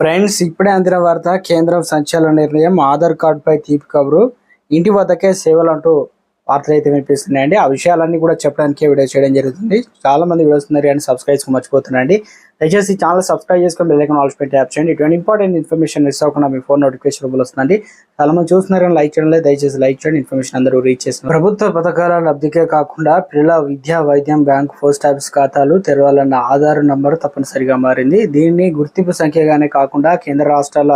Friends ఇప్పుడే అందిన వార్త కేంద్రం సంచలన నిర్ణయం ఆధార్ కార్డుపై తీపి కబురు ఇంటి వద్దకే సేవలు అంటూ వార్తలు అయితే వినిపిస్తున్నాయండి. ఆ విషయాలన్నీ కూడా చెప్పడానికి వీడియో చేయడం జరుగుతుంది. చాలా మంది వీడియోస్ ఉన్నారు కానీ సబ్స్క్రైబ్ మర్చిపోతున్నాండి దయచేసి ఛానల్ సబ్స్క్రైబ్ చేసుకుని బెల్లైకన్ ఆల్స్ పెట్టి యాప్ చేయండి. ఇటువంటి ఇంపార్టెంట్ ఇన్ఫర్మేషన్ మిస్ అవ్వకుండా మీ ఫోన్ నోటిఫికేషన్ వస్తుందండి. చాలా మంది చూస్తున్నారు కానీ లైక్ చేయడం దయచేసి లైక్ చేయండి. ఇన్ఫర్మేషన్ అందరూ రీచ్ చేస్తున్నారు. ప్రభుత్వ పథకాల లబ్ధికే కాకుండా పిల్లల విద్యా వైద్యం బ్యాంక్ పోస్ట్ ఆఫీస్ ఖాతాలు తెరవాలన్న ఆధార్ నంబర్ తప్పనిసరిగా మారింది. దీన్ని గుర్తింపు సంఖ్యగానే కాకుండా కేంద్ర రాష్ట్రాల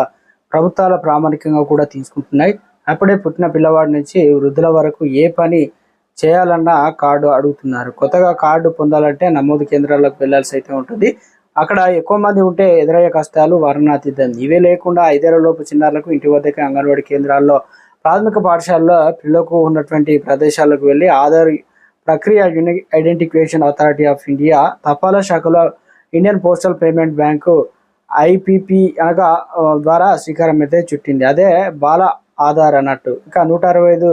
ప్రభుత్వాల ప్రామాణికంగా కూడా తీసుకుంటున్నాయి. అప్పుడే పుట్టిన పిల్లవాడి నుంచి వృద్ధుల వరకు ఏ పని చేయాలన్నా కార్డు అడుగుతున్నారు. కొత్తగా కార్డు పొందాలంటే నమోదు కేంద్రాలకు వెళ్ళాల్సి అయితే ఉంటుంది. అక్కడ ఎక్కువ మంది ఉంటే ఎదురయ్యే కష్టాలు వర్ణాతీతం. ఇవే లేకుండా ఐదేళ్ళలోపు చిన్నారులకు ఇంటి వద్దకే అంగన్వాడీ కేంద్రాల్లో ప్రాథమిక పాఠశాలలో పిల్లలకు ఉన్నటువంటి ప్రదేశాలకు వెళ్ళి ఆధార్ ప్రక్రియ unique identification authority of India తపాలా శాఖలో Indian postal payment bank IPP అనగా ద్వారా శ్రీకారం అయితే చుట్టింది. అదే బాల ఆధార్ అన్నట్టు. ఇంకా నూట అరవై ఐదు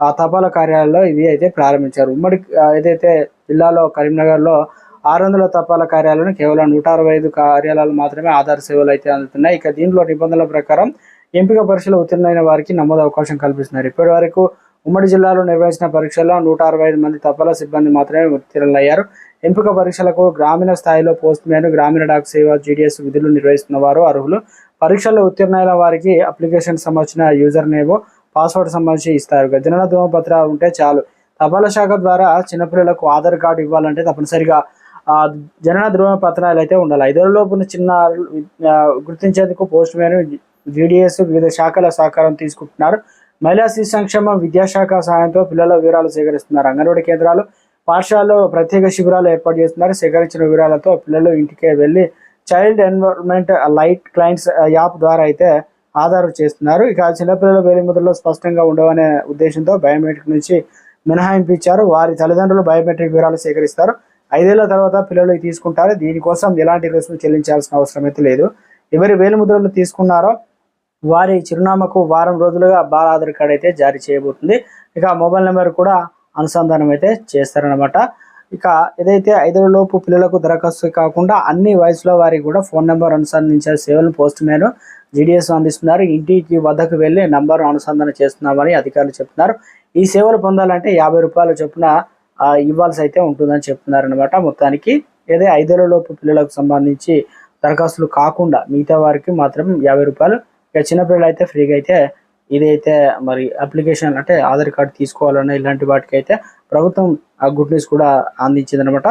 ఆ తపాలా కార్యాలయాల్లో ఇది అయితే ప్రారంభించారు. ఉమ్మడి ఏదైతే జిల్లాలో కరీంనగర్లో ఆరు వందల తపాలా కార్యాలయాలను కేవలం నూట అరవై ఐదు కార్యాలయాలు మాత్రమే ఆధార్ సేవలు అయితే అందుతున్నాయి. ఇక దీంట్లో నిబంధనల ప్రకారం ఎంపిక పరీక్షలు ఉత్తీర్ణమైన వారికి నమోదు అవకాశం కల్పిస్తున్నారు. ఇప్పటి వరకు ఉమ్మడి జిల్లాలో నిర్వహించిన పరీక్షల్లో నూట అరవై ఐదు మంది తపాలా సిబ్బంది మాత్రమే ఉత్తీర్ణులయ్యారు. ఎంపిక పరీక్షలకు గ్రామీణ స్థాయిలో పోస్ట్ మ్యాన్ గ్రామీణ డాక్ సేవ జీడిఎస్ విధులు నిర్వహిస్తున్న వారు అర్హులు. పరీక్షల్లో ఉత్తీర్ణైన వారికి అప్లికేషన్ సంబంధించిన యూజర్ నేమో పాస్వర్డ్ సంబంధించి ఇస్తారు. ఇక ధూమపత్ర ఉంటే చాలు. తపాలా శాఖ ద్వారా చిన్నపిల్లలకు ఆధార్ కార్డు ఇవ్వాలంటే తప్పనిసరిగా జనన ధృవ పత్రాలు అయితే ఉండాలి. ఐదేళ్ళలోపు చిన్న గుర్తించేందుకు పోస్ట్ మ్యాన్ జీడీఎస్ వివిధ శాఖల సహకారం తీసుకుంటున్నారు. మహిళా శిశు సంక్షేమ విద్యాశాఖ సహాయంతో పిల్లల వివరాలు సేకరిస్తున్నారు. అంగన్వాడీ కేంద్రాలు పాఠశాలలో ప్రత్యేక శిబిరాలు ఏర్పాటు చేస్తున్నారు. సేకరించిన వివరాలతో పిల్లలు ఇంటికే వెళ్ళి child environment light clients app ద్వారా అయితే ఆధార్ చేస్తున్నారు. ఇక చిన్నపిల్లల వేలిముద్రలో స్పష్టంగా ఉండవనే ఉద్దేశంతో బయోమెట్రిక్ నుంచి మినహాయింపు ఇచ్చారు వారి తల్లిదండ్రులు బయోమెట్రిక్ వివరాలు సేకరిస్తారు. ఐదేళ్ళ తర్వాత పిల్లలు తీసుకుంటారు. దీనికోసం ఎలాంటి రుసుము చెల్లించాల్సిన అవసరం అయితే లేదు. ఎవరి వేలిముద్రలు తీసుకున్నారో వారి చిరునామాకు వారం రోజులుగా బాల ఆధార్ కార్డ్ అయితే జారీ చేయబోతుంది. ఇక మొబైల్ నెంబర్ కూడా అనుసంధానం అయితే చేస్తారనమాట ఇక ఏదైతే ఐదేళ్ళ లోపు పిల్లలకు దరఖాస్తు కాకుండా అన్ని వయసుల వారికి కూడా ఫోన్ నెంబర్ అనుసంధించే సేవలను పోస్ట్ మ్యాన్ జీడిఎస్ అందిస్తున్నారు. ఇంటికి వద్దకు వెళ్ళి నంబర్ అనుసంధానం చేస్తున్నామని అధికారులు చెప్తున్నారు. ఈ సేవలు పొందాలంటే యాభై రూపాయలు చొప్పున ఇవ్వాల్సి అయితే ఉంటుందని చెప్తున్నారు అనమాట మొత్తానికి ఏదే ఐదేళ్ళ లోపు పిల్లలకు సంబంధించి దరఖాస్తులు కాకుండా మిగతా వారికి మాత్రం యాభై రూపాయలు ఇక చిన్నపిల్లలు అయితే ఫ్రీగా అయితే ఇదైతే మరి అప్లికేషన్ అంటే ఆధార్ కార్డు తీసుకోవాలన్న ఇలాంటి వాటికి అయితే ప్రభుత్వం ఆ గుడ్ న్యూస్ కూడా అందించింది అనమాట